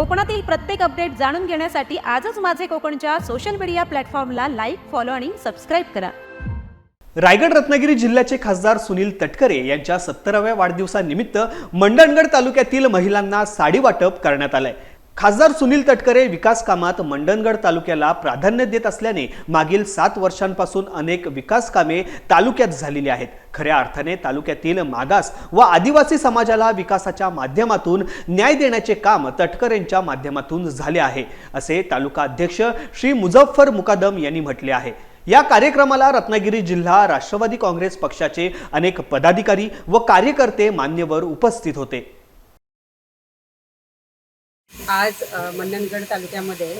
कोकणातील प्रत्येक अपडेट जाणून घेण्यासाठी आजच माझे कोकणच्या सोशल मीडिया प्लॅटफॉर्मला लाईक फॉलो आणि सबस्क्राईब करा. रायगड रत्नागिरी जिल्ह्याचे खासदार सुनील तटकरे यांच्या सत्तराव्या वाढदिवसानिमित्त मंडणगड तालुक्यातील महिलांना साडी वाटप करण्यात आलंय. खासदार सुनील तटकरे विकास कामात मंडणगड तालुक्याला प्राधान्य देत असल्याने मागील सात वर्षांपासून अनेक विकास कामे तालुक्यात झालेली आहेत. खऱ्या अर्थाने तालुक्यातील मागास व आदिवासी समाजाला विकासाच्या माध्यमातून न्याय देण्याचे काम तटकरेंच्या माध्यमातून झाले आहे असे तालुका अध्यक्ष श्री मुझफ्फर मुकादम यांनी म्हटले आहे. या कार्यक्रमाला रत्नागिरी जिल्हा राष्ट्रवादी काँग्रेस पक्षाचे अनेक पदाधिकारी व कार्यकर्ते मान्यवर उपस्थित होते. आज मंडणगड तालुक्यामध्ये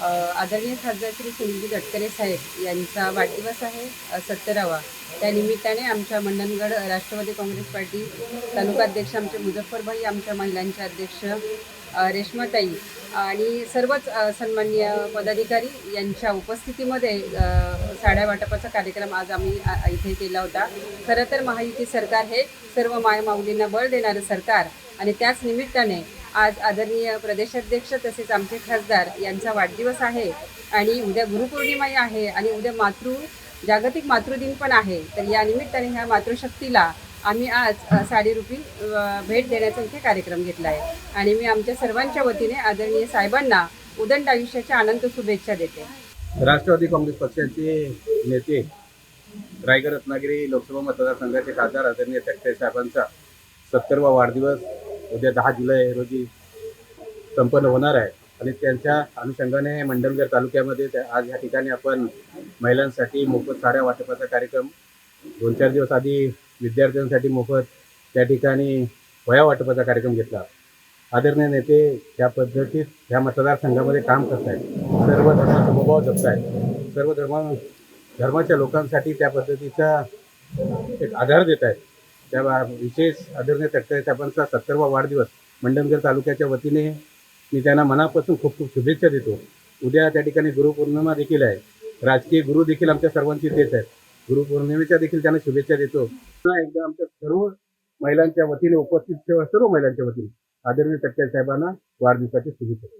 आदरणीय खासदार श्री सुनीलजी गडकरे साहेब यांचा वाढदिवस आहे सत्तरावा. त्या निमित्ताने आमच्या मंडणगड राष्ट्रवादी काँग्रेस पार्टी तालुका अध्यक्ष आमचे मुझफ्फरभाई आमच्या महिलांचे अध्यक्ष रेश्माताई आणि सर्वच सन्मान्य सन्माननीय पदाधिकारी यांच्या उपस्थितीमध्ये साड्या वाटपाचा कार्यक्रम आज आम्ही इथे केला होता. खरं तर महायुती सरकार हे सर्व मायमाऊलींना बळ देणारं सरकार आणि त्याच निमित्ताने आज आदरणीय प्रदेशाध्यक्ष तसेच आमचे खासदार यांचा वाढदिवस आहे आणि उद्या गुरुपौर्णिमाही आहे आणि उद्या मातृ जागतिक मातृदिन पण आहे. तर या निमित्ताने ह्या मातृशक्तीला आम्ही आज साडी साडीरूपी भेट देण्याचा इथे कार्यक्रम घेतला आहे आणि मी आमच्या सर्वांच्या वतीने आदरणीय साहेबांना उदंड आयुष्याच्या अनंत शुभेच्छा देते. राष्ट्रवादी काँग्रेस पक्षाचे नेते रायगड रत्नागिरी लोकसभा मतदारसंघाचे खासदार आदरणीय तटकरे साहेबांचा सत्तरवा वाढदिवस उद्या दहा जुलै रोजी संपन्न होणार आहे. आणि त्यांच्या अनुषंगाने मंडलगड तालुक्यामध्ये त्या- आज या ठिकाणी आपण महिलांसाठी मोफत साड्या वाटपाचा कार्यक्रम दोन चार दिवस आधी विद्यार्थ्यांसाठी मोफत त्या ठिकाणी वया वाटपाचा कार्यक्रम घेतला. आदरणीय नेते त्या पद्धतीत ह्या मतदारसंघामध्ये काम करत आहेत सर्व धर्माचा समभाव जपत आहेत सर्व धर्म धर्माच्या लोकांसाठी त्या पद्धतीचा एक आधार देत आहेत त्या विशेष आदरणीय तटकरे साहेबांचा सत्तरवा वाढदिवस मंडणगड तालुक्याच्या वतीने मी त्यांना मनापासून खूप खूप शुभेच्छा देतो. उद्या त्या ठिकाणी गुरुपौर्णिमा देखील आहे. राजकीय गुरु देखील आमच्या सर्वांची तेच आहेत. गुरुपौर्णिमेच्या देखील त्यांना शुभेच्छा देतो. पुन्हा एकदा आमच्या सर्व महिलांच्या वतीने उपस्थित सर्व सर्व महिलांच्या वतीने आदरणीय तटकरे साहेबांना वाढदिवसाची शुभेच्छा.